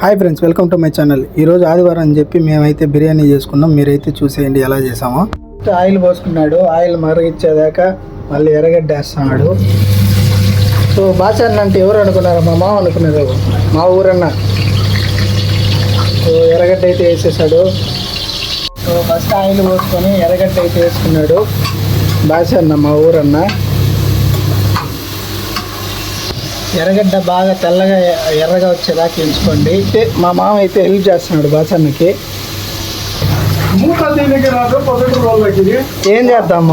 Hi friends welcome to my channel ఈరోజు ఆదివారం అని చెప్పి మేమైతే బిర్యానీ చేసుకున్నాం. మీరైతే చూసేయండి ఎలా చేసామో. ఆయిల్ పోసుకున్నాడు. ఆయిల్ మరిగించేదాకా మళ్ళీ ఎర్రగడ్డ వేస్తున్నాడు సో బాచాన్ అంటే ఎవరు అనుకున్నారు? మా మామ అనుకున్నారు మా ఊరన్న. సో ఎర్రగడ్డ అయితే వేసేసాడు. సో ఫస్ట్ ఆయిల్ పోసుకొని ఎర్రగడ్డ అయితే వేసుకున్నాడు. బాచన్న మా ఊరన్న. ఎర్రగడ్డ బాగా తెల్లగా ఎర్రగా వచ్చేదాకా ఎంచుకోండి. అయితే మా మామ అయితే హెల్ప్ చేస్తున్నాడు ఇది. ఏం చేద్దాం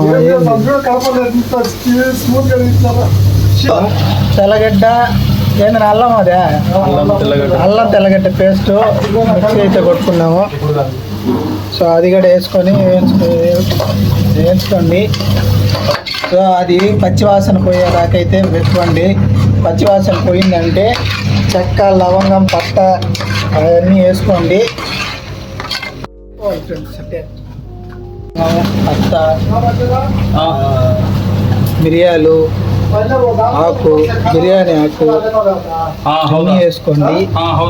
తెల్లగడ్డ ఏంది అల్లం అదే? అల్లం తెల్లగడ్డ. పేస్ట్ మిక్సీ అయితే కొట్టుకున్నాము. సో అది కూడా వేసుకొని వేయించుకో వేయించుకోండి. సో అది పచ్చివాసన పోయేదాకా అయితే పెట్టుకోండి. పచ్చివాసన పోయిందంటే చెక్క లవంగం పట్ట అవన్నీ వేసుకోండి. పట్ట మిరియాలు ఆకు బిర్యానీ ఆకు అన్నీ వేసుకోండి.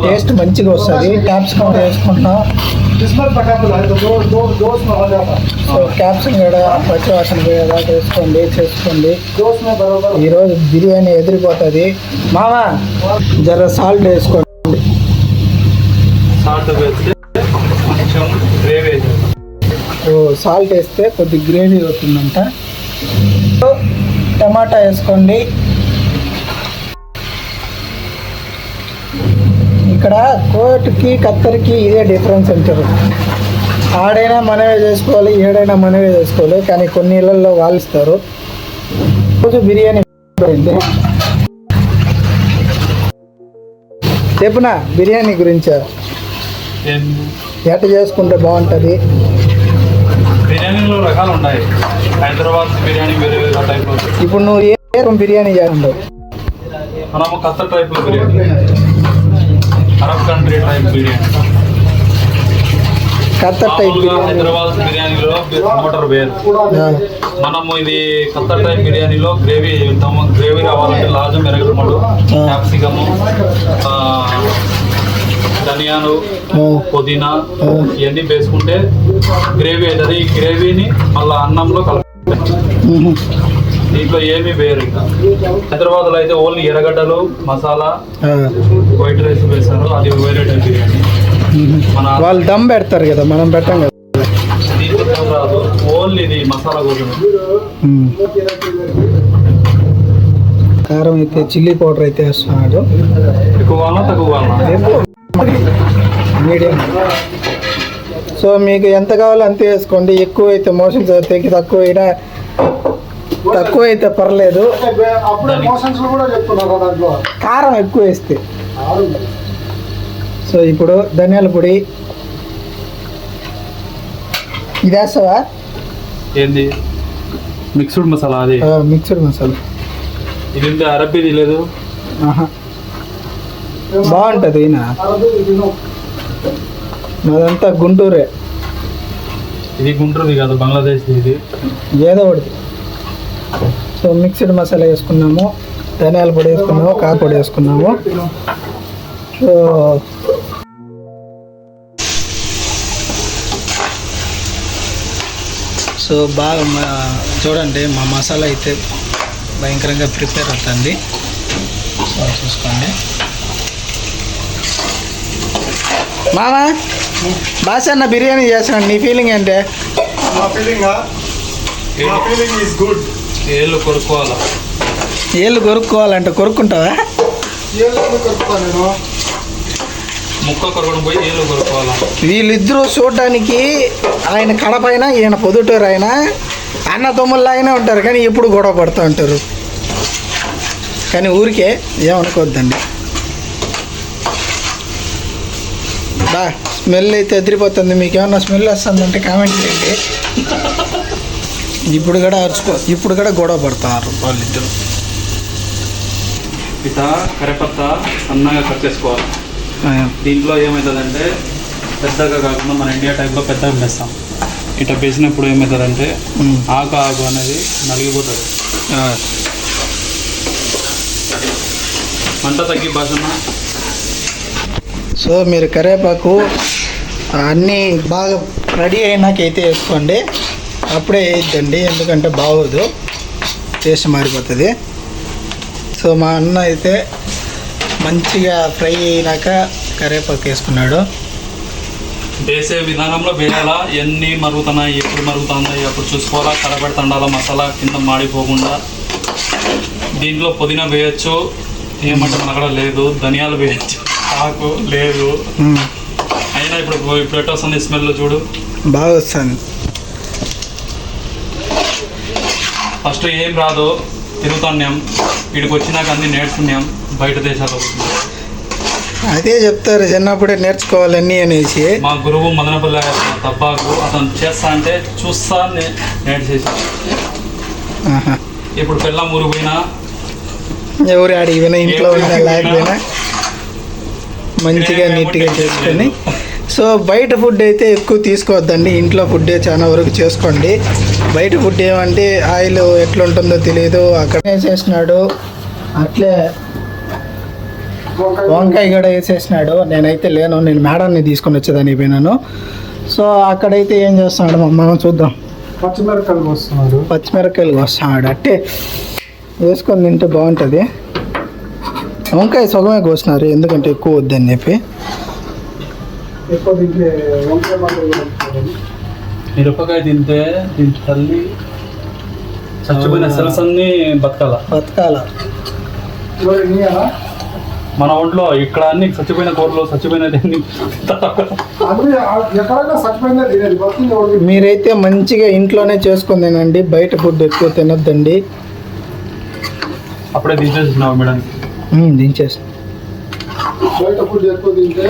టేస్ట్ మంచిగా వస్తుంది. క్యాప్సికమ్ వేసుకుంటాం इसमें पका तो है तो दो दो दोस्त में हो जाता సో క్యాప్సికం కూడా పచ్చివాసన పోయేదాకా వేసుకోండి చేసుకోండి दोस्त में बराबर ఈరోజు బిర్యానీ ఎదిరిపోతుంది మామ జర సాల్ట్ వేసుకోండి సాల్ట్ వేస్తే కొంచెం గ్రేవీ అవుతుంది సో సాల్ట్ వేస్తే కొద్ది గ్రేవీ అవుతుందంట సో టమాటా వేసుకోండి ఇక్కడ కోటుకి కత్తెరకి ఇదే డిఫరెన్స్ అంటారు. ఆడైనా మనమే చేసుకోవాలి ఏడైనా మనమే చేసుకోవాలి కానీ కొన్ని ఇళ్ళల్లో వాళ్ళు ఇస్తారు. రోజు బిర్యానీ చెప్పునా బిర్యానీ గురించా? ఎట్ట చేసుకుంటే బాగుంటుంది? బిర్యానీలో రకాలు ఉన్నాయి హైదరాబాద్ బిర్యానీ వేరే వేరే ఇప్పుడు నువ్వు ఏ బిర్యానీ చేస్తుండవు మనము కత్త type biryani. Arab country type biryani Qatar type Hyderabad బిర్యానీలో మోటార్ వేరు. మనము ఇది కత్తర్ టైప్ బిర్యానీలో గ్రేవీ చేస్తాము గ్రేవీ రావాలంటే లాజు మెరగటముడు క్యాప్సికము ధనియాలు పుదీనా ఇవన్నీ వేసుకుంటే గ్రేవీ అవుతుంది. ఈ గ్రేవీని మళ్ళీ అన్నంలో కలుపుతాం మ్మ్. దీంట్లో ఏమీ వేరు ఇంకా. హైదరాబాద్లో అయితే ఓన్లీ ఎర్రగడ్డలు మసాలా వైట్ రైస్ వేస్తారు అది వేరే టైప్ బిర్యానీ. మన వాళ్ళు దమ్ పెడతారు కదా మనం పెట్టాం కదా. దీంట్లో రాదు. ఓన్లీ ఇది మసాలా మ్మ్. కారం అయితే చిల్లీ పౌడర్ అయితే వేస్తున్నాడు. ఎక్కువ కావాలా తక్కువ మీడియం. సో మీకు ఎంత కావాలో అంతే వేసుకోండి. ఎక్కువ అయితే మోషన్స్ అవుతాయి తక్కువ అయినా తక్కువ అయితే పర్లేదు కారం ఎక్కువ వేస్తే. సో ఇప్పుడు ధనియాల పొడి. ఇది వేస్తావా? ఏంది? మిక్స్డ్ మసాలా అది. మిక్స్డ్ మసాలా. ఇది అరబ్బీది లేదు? ఆహా. బాగుంటుంది ఈయన. మాదంతా గుంటూరే. ఇది గుంటూరుది కాదు బంగ్లాదేశ్ ఇది. ఏదో ఒకటి. సో మిక్స్డ్ మసాలా వేసుకున్నాము ధనియాల పొడి వేసుకున్నాము కార పొడి వేసుకున్నాము. సో సో బాగా మా చూడండి మా మసాలా అయితే భయంకరంగా ప్రిపేర్ అవుతుంది. సో చూసుకోండి. మామా బాసన్న బిర్యానీ చేస్తున్నాడు. నీ ఫీలింగ్ ఏంటి? మా ఫీలింగ్ మా ఫీలింగ్ ఈస్ గుడ్ ఏళ్ళు కొనుక్కోవాలా? ఏళ్ళు కొరుక్కోవాలంటే కొరుక్కుంటావా ముక్క కొరకడం పోయి ఏళ్ళు వీళ్ళిద్దరూ చూడడానికి ఆయన కడపైన ఈయన పొద్దుటూరు ఆయన అన్న తమ్ముళ్ళలాగానే ఉంటారు కానీ ఎప్పుడు గొడవ పడుతూ ఉంటారు. కానీ ఊరికే ఏమనుకోవద్దండి. బా స్మెల్ అయితే ఎదిరిపోతుంది. మీకు ఏమన్నా స్మెల్ వస్తుందంటే కామెంట్ చేయండి. ఇప్పుడు కూడా అరుచుకో ఇప్పుడు కూడా గొడవ పడుతున్నారు వాళ్ళిద్దరు. ఇట కరెపత్త సన్నగా కట్ చేసుకోవాలి. దీంట్లో ఏమవుతుందంటే పెద్దగా కాకుండా మన ఇండియా టైప్లో పెద్దగా వేస్తాం ఇట్లా వేసినప్పుడు ఏమవుతుందంటే. ఆకు ఆకు అనేది నలిగిపోతుంది. మంట తగ్గి భాషన. సో మీరు కరివేపాకు అన్నీ బాగా రెడీ అయినాకైతే వేసుకోండి. అప్పుడే వేయద్దండి ఎందుకంటే బాగోదు. టేస్ట్ మారిపోతుంది. సో మా అన్న అయితే మంచిగా ఫ్రై అయినాక కరివేపాకు వేసుకున్నాడు. వేసే విధానంలో వేయాలా? ఎన్ని మరుగుతున్నాయి ఎప్పుడు మరుగుతున్నాయి అప్పుడు చూసుకోవాలా? కలబెడుతుండాలా? మసాలా కింద మాడిపోకుండా దీంట్లో పుదీనా వేయచ్చు. ఏమంటే మన అక్కడ లేదు. ధనియాలు వేయచ్చు. ఆకు లేదు. అయినా ఇప్పుడు ఇప్పుడు ఎట్ట వస్తుంది స్మెల్ చూడు. బాగా వస్తుంది. ఫస్ట్ ఏం రాదు తిరుగుతున్నాం వీడికి వచ్చినాక అన్ని నేర్చుకున్నాం బయట దేశాలు అదే చెప్తారు చిన్నప్పుడే నేర్చుకోవాలన్నీ అనేసి. మా గురువు మదనపల్లి తబ్బాకు అతను చేస్తా అంటే చూస్తా నే- నేర్చేసాను ఆహా. ఇప్పుడు పిల్ల మురిగిపోయినా ఎవరు ఆడికి పోయినా ఇంట్లో మంచిగా నీట్గా చేసుకొని సో బయట ఫుడ్ అయితే ఎక్కువ తీసుకోవద్దండి. ఇంట్లో ఫుడ్డే చాలా వరకు చేసుకోండి. బయట ఫుడ్ ఏమంటే ఆయిల్ ఎట్లుంటుందో తెలియదు అక్కడ వేసేసినాడు. అట్లే వంకాయ కూడా వేసేసినాడు. నేనైతే లేను. నేను మేడాన్ని తీసుకొని వచ్చేదానికి పోయినాను. సో అక్కడైతే ఏం చేస్తున్నాడు మనం చూద్దాం. పచ్చిమిరపకాయలు వస్తున్నాడు పచ్చిమిరపకాయలు వస్తున్నాడు అంటే వేసుకొని తింటే బాగుంటుంది. వంకాయ సగమే కోసినారు. ఎందుకంటే ఎక్కువ వద్దని చెప్పి. ఎక్కువ వంకాయ వస్తున్నాడు. మిరపకాయ తింటే దీని తల్లి చచ్చిపోయిన సెల్స్ అన్ని బతకాల? బతకాల? మన ఒంట్లో ఇక్కడ అన్ని చచ్చిపోయిన కూరలు చచ్చిపోయిన మీరైతే మంచిగా ఇంట్లోనే చేసుకొని తినండి బయట ఫుడ్ ఎక్కువ తినొద్దండి. అప్పుడే తీసేసినావు మేడం? ఉమ్, దించేసి బయట ఫుడ్ ఎక్కువ తింటే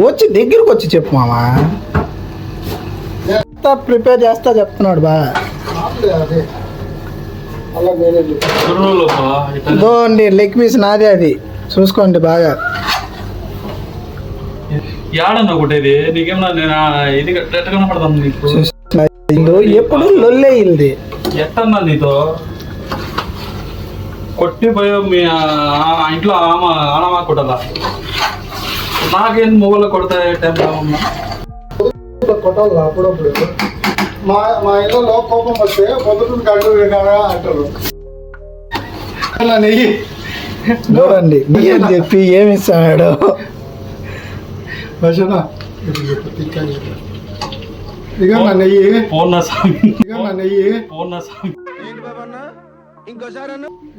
వచ్చి దగ్గరకు వచ్చి చెప్పు మామా. ఎంత ప్రిపేర్ చేస్తా చెప్తున్నాడు బా. ఆపలే అదే. అలా నేనే చెప్పాను. ఇదో అండి లెగ్ పీస్ నాదే అది. చూసుకోండి బాగా. ఎప్పుడు లొల్లే ఇల్ది ఎట్టన్నా నీతో? కొట్టిపోయి మీ ఆ- ఆ ఇంట్లో ఆమ ఆనమా కొట్టాలా నాకేం మొగలు కొడతాయి టైంలో ఉన్నా కొట్టాలి అప్పుడప్పుడు. మా మా ఇళ్ళలో కోపం వస్తే పొద్దున్న గంటలు వినారా అంటారు. నెయ్యి. చూడండి నీ అని చెప్పి ఏమి ఇస్తాడు? ఇక నా నెయ్యి. పూర్ణ స్వామి ఇక నా నెయ్యి. పూర్ణ స్వామి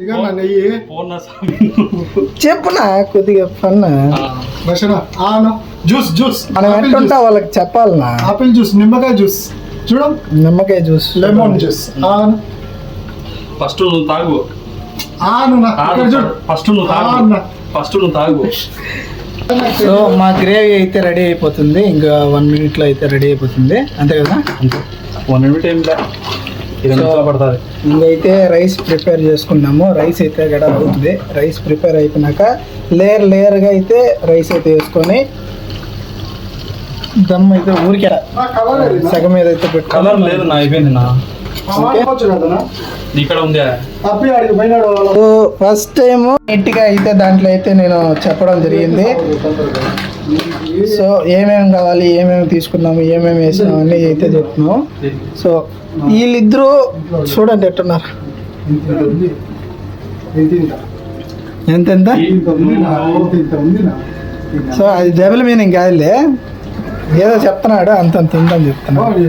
ఇక నా నెయ్యి. పూర్ణ స్వామి చెప్పునా కొద్దిగా ఫన్ ఆను జ్యూస్ జ్యూస్. మనం ఎట్టుంటా వాళ్ళకి చెప్పాలనా? ఆపిల్ జ్యూస్ నిమ్మకాయ జ్యూస్. చూడం. నిమ్మకాయ జ్యూస్. Lemon juice. ఆను ఫస్ట్ నువ్వు తాగు. ఆను ఫస్ట్ నువ్వు తాగు. ఫస్ట్ నువ్వు తాగు. సో మా గ్రేవీ అయితే రెడీ అయిపోతుంది. ఇంకా వన్ మినిట్లో అయితే రెడీ అయిపోతుంది. అంతే కదా? అంతే. వన్ మినిట్ ఏం పడుతుంది? ఇంకైతే రైస్ ప్రిపేర్ చేసుకున్నాము. రైస్ అయితే కూడా అవుతుంది. రైస్ ప్రిపేర్ అయిపోయినాక లేయర్ లేయర్గా అయితే రైస్ అయితే వేసుకొని దమ్ అయితే ఊరికే? సగం మీద అయితే కలర్ లేదు నా అయిపోయింది నా. ఫస్ట్ టైం నీట్గా అయితే దాంట్లో అయితే నేను చెప్పడం జరిగింది. సో ఏమేమి కావాలి ఏమేమి తీసుకున్నాము ఏమేమి వేసినాము అన్నీ అయితే చెప్తున్నాము సో వీళ్ళిద్దరూ చూడండి ఎట్టున్నారు. ఎంత ఎంత ఎంతెంత? సో అది డబుల్ మీనింగ్ కాదులే. ఏదో చెప్తున్నాడు అంతంత ఉందని చెప్తున్నాడు.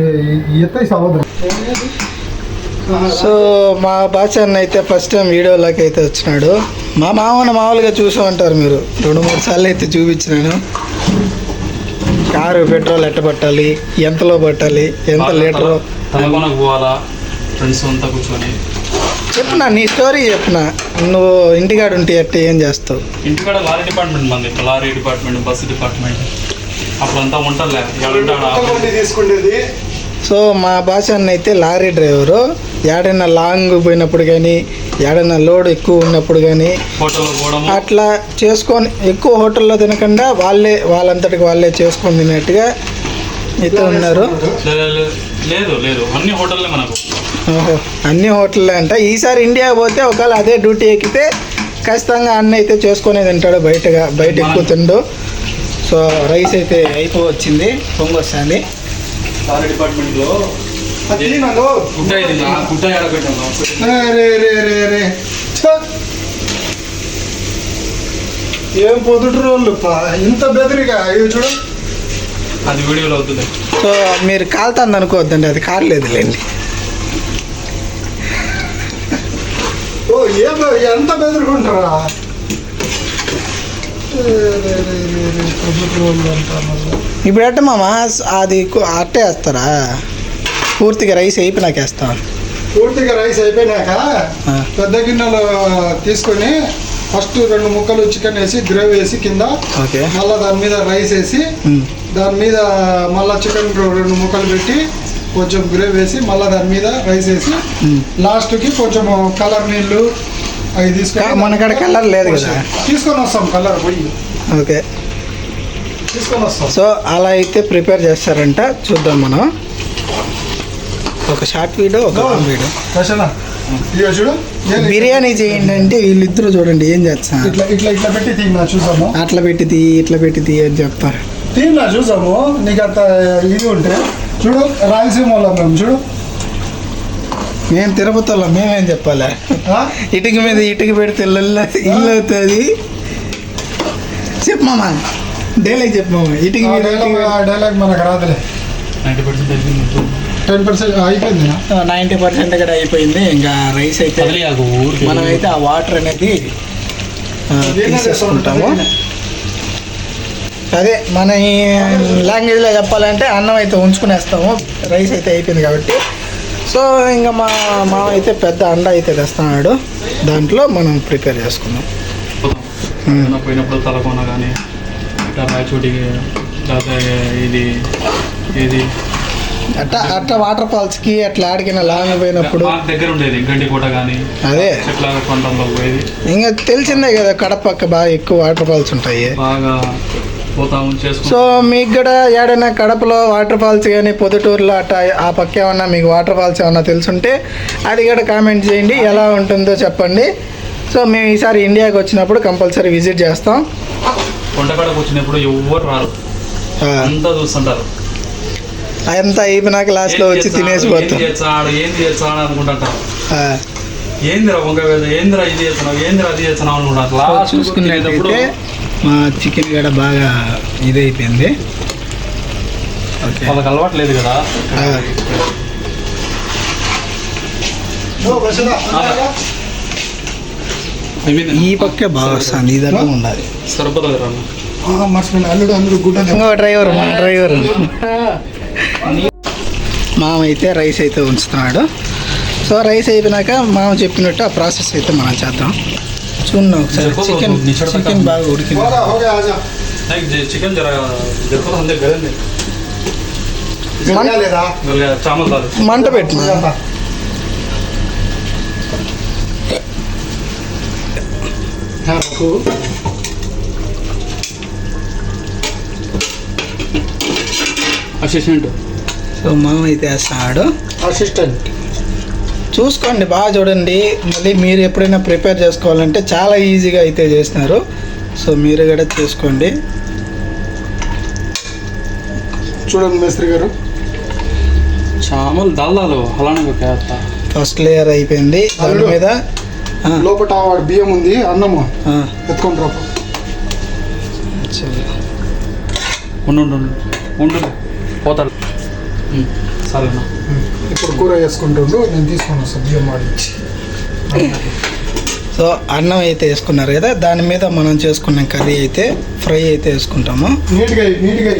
సో మా అన్న అయితే ఫస్ట్ టైం వీడియోలోకి అయితే వచ్చినాడు. మా మామని మామూలుగా చూసా ఉంటారు మీరు. రెండు మూడు సార్లు అయితే చూపించినాను. కారు పెట్రోల్ ఎట్ట పట్టాలి? ఎంతలో పట్టాలి? ఎంత లీటరు? పోవాలా? ఫ్రెండ్స్ అంతా కూర్చొని. చెప్పిన నీ స్టోరీ చెప్పిన? నువ్వు ఇంటికాడ ఉంటే ఎట్ట ఏం చేస్తావు? ఇంటికాడ లారీ డిపార్ట్మెంట్ మంది లారీ డిపార్ట్మెంట్ బస్సు డిపార్ట్మెంట్. అప్పుడంతా ఉంటారులే. సో మా భాష అయితే లారీ డ్రైవరు. ఏడైనా లాంగ్ పోయినప్పుడు కానీ ఏడైనా లోడ్ ఎక్కువ ఉన్నప్పుడు కానీ అట్లా చేసుకొని ఎక్కువ హోటల్లో తినకుండా వాళ్ళే వాళ్ళంతటికి వాళ్ళే చేసుకొని తినేట్టుగా అయితే ఉన్నారు. లేదు లేదు. అన్ని హోటల్లే మనకు. ఓహో అన్ని హోటల్లే అంట. ఈసారి ఇండియా పోతే ఒకవేళ అదే డ్యూటీ ఎక్కితే ఖచ్చితంగా అన్న అయితే చేసుకునే తింటాడు బయటగా బయట ఎక్కువ తిండు. సో రైస్ అయితే అయిపో వచ్చింది పొంగి వస్తుంది సారీ డిపార్ట్మెంట్లో గుడ్డ ఇది నా గుడ్డ ఎడబెట్టాను రే రే రే రే ఛ! ఏం పొద్దుటి రోజులు ఇంత బెదిరిగా ఇవి చూడు అది వీడియోలో అవుతుంది సో మీరు కాలుతుంది అనుకోవద్దండి అది కారలేదులేండి ఓ ఏం ఎంత బెదిరికుంటారా. ఇప్పుడు ఎట్ట మామ అది అట్టే వేస్తారా పూర్తిగా రైస్ అయిపోయినాక వేస్తాం పూర్తిగా రైస్ అయిపోయినాక. పెద్ద గిన్నెలో తీసుకొని ఫస్ట్ రెండు ముక్కలు చికెన్ వేసి గ్రేవీ వేసి కింద ఓకే మళ్ళీ దాని మీద రైస్ వేసి. దాని మీద మళ్ళీ చికెన్ రెండు ముక్కలు పెట్టి కొంచెం గ్రేవీ వేసి మళ్ళీ దాని మీద రైస్ వేసి. లాస్ట్కి కొంచెం కలర్ నీళ్ళు అవి తీసుకొని కా- మన కాడ colour లేదు కదా. తీసుకొని వస్తాం కలర్ పొయ్యి ఓకే తీసుకొని వస్తాం సో అలా అయితే ప్రిపేర్ చేస్తారంట చూద్దాం మనం ఒక షార్ట్ వీడియో ఒక లాంగ్ వీడియో. బిర్యానీ చేయండి అంటే వీళ్ళిద్దరు చూడండి ఏం చేస్తారు. ఇట్లా ఇట్లా ఇట్లా పెట్టి తీనా చూసాము. అట్లా పెట్టి తీ ఇట్లా పెట్టి తీ అని చెప్తారు. తీనా చూసాము. నీకు అంత ఇది ఉంటే చూడు రాయలసీమ వాళ్ళం మేము చూడు. మేము తిరుపతి వాళ్ళం మేమేం చెప్పాలి? ఇటుక మీద ఇటుక పెడితే ఇల్లు ఇల్లు అవుతుంది. చెప్పు మామ. డైలాగ్ చెప్పు మామ. ఇటుక మీద డైలాగ్ ఆ డైలాగ్ మనకు రాదులే. నైంటీ పర్సెంట్ టెన్ పర్సెంట్ అయిపోయింది నైంటీ పర్సెంట్ కూడా అయిపోయింది. ఇంకా రైస్ అయితే మనం అయితే ఆ వాటర్ అనేది తీసేసుకుంటాము. అదే మన ఈ లాంగ్వేజ్లో చెప్పాలంటే అన్నం అయితే ఉంచుకునేస్తాము. రైస్ అయితే అయిపోయింది కాబట్టి. సో ఇంకా మా మామ అయితే పెద్ద అండ అయితే తెస్తున్నాడు. దాంట్లో మనం ప్రిపేర్ చేసుకుందాం. పోయినప్పుడు తలకోన కానీ ఇట్లా రాయచోటికి లేకపోతే ఇది ఇది అట్లా అట్లా వాటర్ ఫాల్స్కి అట్లా ఆడికిన లాంగ్ పోయినప్పుడు దగ్గర ఉండేది గండికోట కానీ అదే. పోయేది. ఇంకా తెలిసిందే కదా కడపక్క బాగా ఎక్కువ వాటర్ ఫాల్స్ ఉంటాయి. బాగా సో మీకు కూడా ఏడైనా కడపలో వాటర్ ఫాల్స్ కానీ పొద్దుటూరులో అట్లా ఆ పక్క ఏమన్నా మీకు వాటర్ ఫాల్స్ ఏమన్నా తెలుసుంటే అది కూడా కామెంట్ చేయండి ఎలా ఉంటుందో చెప్పండి. సో మేము ఈసారి ఇండియాకి వచ్చినప్పుడు కంపల్సరీ విజిట్ చేస్తాం. కొండకాడకు వచ్చినప్పుడు ఎవరు రారు. అంతా చూస్తుంటారు. అంతా అయిపోయినాక లాస్ట్లో వచ్చి తినేసి పోతాం. చేస్తాడు ఏంది చేస్తాడు ఏందిరా వంక ఏందిరా ఇది చేస్తున్నావు? ఏందిరా అది చేస్తున్నావు? మా చికెన్ కూడా బాగా ఇదైపోయింది. ఓకే. వాళ్ళకి అలవాటు లేదు కదా. ఈ పక్కే బాగా వస్తుంది ఇదన్నా ఉండాలి. సరిపోతుంది అల్లుడు అందరూ గుడ్డ ఇంకో డ్రైవర్ మా డ్రైవర్ మామ అయితే రైస్ అయితే ఉంచుతున్నాడు. సో రైస్ అయిపోయినాక మామ చెప్పినట్టు ఆ ప్రాసెస్ అయితే మనం చేద్దాం. చూడండి ఒకసారి. చికెన్ చికెన్ బాగా ఉడికింది. చికెన్ మంట పెట్టు మామ. అసిస్టెంట్ సో మామ అయితే వేస్తున్నాడు అసిస్టెంట్ చూసుకోండి బాగా చూడండి. మళ్ళీ మీరు ఎప్పుడైనా ప్రిపేర్ చేసుకోవాలంటే చాలా ఈజీగా అయితే చేస్తున్నారు. సో మీరు కూడా చూసుకోండి. చూడండి మేస్త్రి గారు. చామల్ దాల్దాలు అలానే ఫస్ట్ లేయర్ అయిపోయింది. దాని. మీద లోపల వాడు బియ్యం ఉంది అన్నము. ఎత్తుకొని సరే. ఉండు ఉండు. ఉండు. ఉండు. పోతాడు. సరేనా? ఇప్పుడు కూర వేసుకుంటుండు నేను తీసుకొని వస్తాను బియ్యం వాడి సో అన్నం అయితే వేసుకున్నారు కదా దాని మీద మనం చేసుకున్న కర్రీ అయితే ఫ్రై అయితే వేసుకుంటాము. నీట్గా నీట్గా.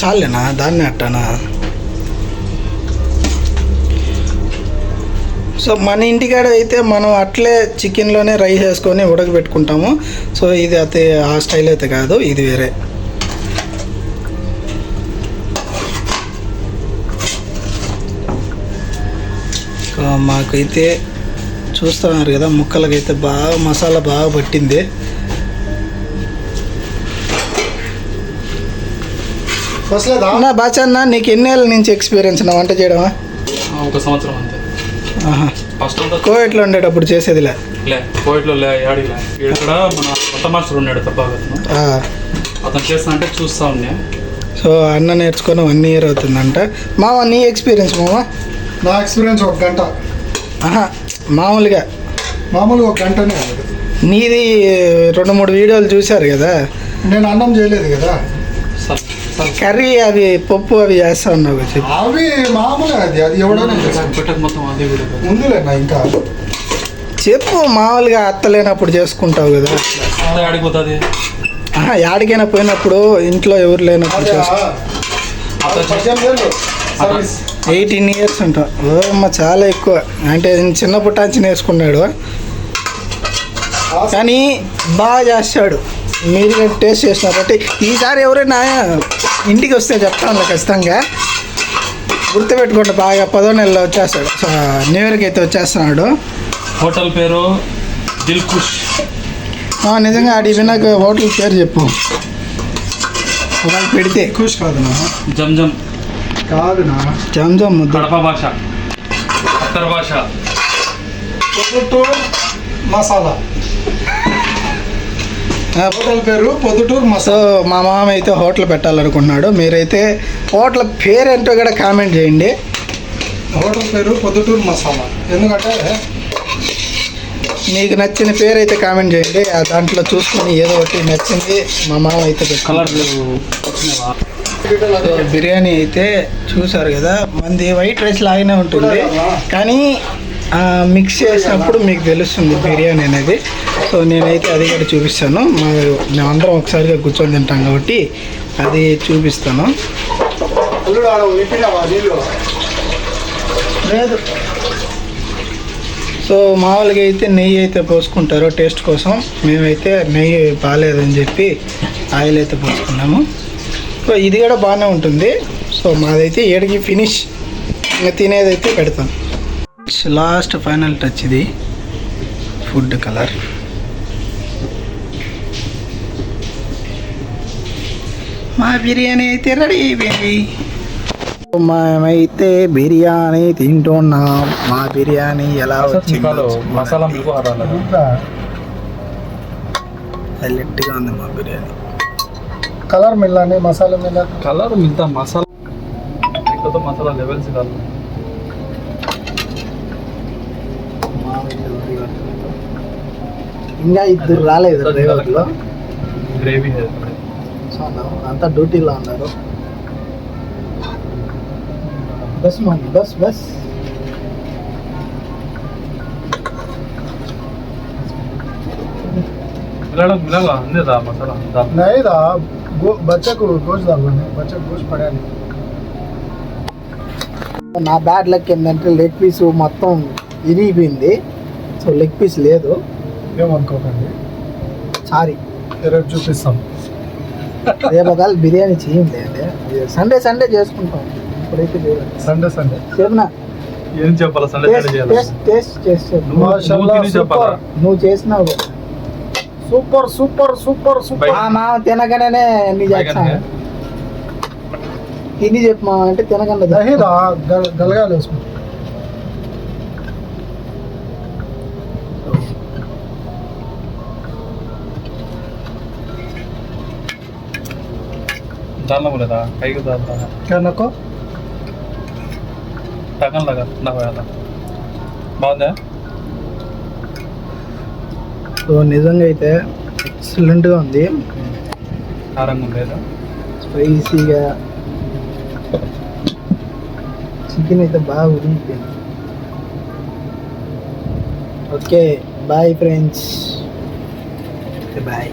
చాలేనా? దాన్ని అట్టానా? సో మన ఇంటికాడ అయితే మనం అట్లే చికెన్లోనే రైస్ వేసుకొని ఉడకబెట్టుకుంటాము. సో ఇది అయితే ఆ స్టైల్ అయితే కాదు ఇది వేరే. మాకైతే చూస్తున్నారు కదా ముక్కలకైతే బాగా మసాలా బాగా పట్టింది. బాచన్న నీకు ఎన్నేళ్ళ నుంచి ఎక్స్పీరియన్స్ నా వంట చేయడమా? ఒక సంవత్సరం అంతే. ఫస్ట్ కోవిడ్లో ఉండేటప్పుడు చేసేదిలే. లే కోవిడ్లో లే ఇక్కడ మన కొత్త మాస్టర్ ఉన్నాడు అతను చేస్తా అంటే చూస్తా ఉన్నా. సో అన్న నేర్చుకొని వన్ ఇయర్ అవుతుందంట. మామ నీ ఎక్స్పీరియన్స్ మామ నా ఎక్స్పీరియన్స్ ఒక గంట. ఆహా మామూలుగా. మామూలుగా ఒక గంటనే. నీది రెండు మూడు వీడియోలు చూశారు కదా? నేను అన్నం చేయలేదు కదా. కర్రీ అవి పప్పు అవి చేస్తా ఉన్నావు అవి మామూలే అది అది ఎవడైనా మొత్తం అదే కూడా. ఇంకా. చెప్పు మామూలుగా అత్త లేనప్పుడు చేసుకుంటావు కదా. ఆడిపోతుంది ఆహా, యాడికైనా పోయినప్పుడు ఇంట్లో ఎవరు లేనప్పుడు ఎయిటీన్ ఇయర్స్ ఓ అమ్మ చాలా ఎక్కువ. అంటే చిన్నప్పటి నుంచి నేర్చుకున్నాడు. కానీ బాగా చేస్తాడు. మీరు కూడా టేస్ట్ చేసినారు అంటే ఈసారి ఎవరైనా ఇంటికి వస్తే చెప్తాను ఖచ్చితంగా. గుర్తుపెట్టుకోండి బాగా పదో నెలలో వచ్చేస్తాడు. న్యూ ఇయర్కి అయితే వచ్చేస్తున్నాడు. హోటల్ పేరు దిల్ ఖుష్ ఆ, నిజంగా ఆడి వినాక హోటల్ పేరు చెప్పు. ఒకవేళ పెడితే. ఖుష్ కాదునా? జమ్ జమ్. కాదునా? జంజం ముద్ద. కడప భాష. ఉత్తర భాష. మసాలా. హోటల్ పేరు పొద్దుటూరు సో మసాలా మా మామ అయితే హోటల్ పెట్టాలనుకుంటున్నాడు. మీరైతే హోటల్ పేరు ఏంటో కూడా కామెంట్ చేయండి. హోటల్ పేరు పొద్దుటూరు మసాలా ఎందుకంటే మీకు నచ్చిన పేరు అయితే కామెంట్ చేయండి. ఆ దాంట్లో చూసుకొని ఏదో ఒకటి నచ్చింది మా మామ అయితే కలర్ బిర్యానీ అయితే చూసారు కదా. మంది వైట్ రైస్ లాగానే ఉంటుంది. కానీ మిక్స్ చేసినప్పుడు మీకు తెలుస్తుంది బిర్యానీ అనేది. సో నేనైతే అది కూడా చూపిస్తాను. మా మేమందరం ఒకసారిగా కూర్చొని తింటాం కాబట్టి అది చూపిస్తాను. లేదు. సో మామూలుగా అయితే నెయ్యి అయితే పోసుకుంటారు టేస్ట్ కోసం. మేమైతే నెయ్యి బాగాలేదని చెప్పి ఆయిల్ అయితే పోసుకున్నాము. సో ఇది కూడా బాగానే ఉంటుంది. సో మాదైతే ఏడికి ఫినిష్. ఇంకా తినేదైతే పెడతాం లాస్ట్ ఫైనల్ టచ్ ఇది. ఫుడ్ కలర్ మా బిర్యానీ అయితే రెడీ అయిపోయింది మేమైతే బిర్యానీ తింటున్నాం. మా బిర్యానీ ఎలా వచ్చిందో మసాలా హైలైట్గా ఉంది మా బిర్యానీ. కలర్ మిల్లాని మసాలా మిల్లా? కలర్ మిగతా మసాలా. మసాలా లెవెల్స్ కాదు. ఇంకా ఇద్దరు రాలేదు డ్రైవర్లో గ్రేవీ సో అంతా డ్యూటీలో ఉన్నారు bus mummy bus bus మిలాడ మిలాగా అందేదా masala దా. नहीं था गो बच्चे को गोश्त डालो बच्चे को गोश्त पड़ा नहीं నా బ్యాడ్ లక్ ఏంటంటే లెగ్ పీస్ మొత్తం ఇరిగిపోయింది సో లెగ్ పీస్ లేదు. ఏమనుకోకండి. సారీ. రేపు చూపిస్తాం. రేపు ఒకవేళ బిర్యానీ చేయండి సండే సండే చేసుకుంటాం. ఇప్పుడైతే లేదు. Sunday Sunday. చెప్పనా? ఏం సండే టేస్ట్ టేస్ట్ చేస్తావు నువ్వు నువ్వు చేసినావు సూపర్ సూపర్ సూపర్ సూపర్. మా తినగానే అన్ని తిని చెప్పమా అంటే తినకుండా గలగాలి डालना बोला था कई को डालता है क्या नको టకన్ లాగా నాకు వేయాలా బాగుందా సో నిజంగా అయితే ఎక్సలెంట్గా ఉంది కారంగా ఉండేదా స్పైసీగా చికెన్ అయితే బాగా ఉడికిపోయింది ఓకే బాయ్ ఫ్రెండ్స్ బాయ్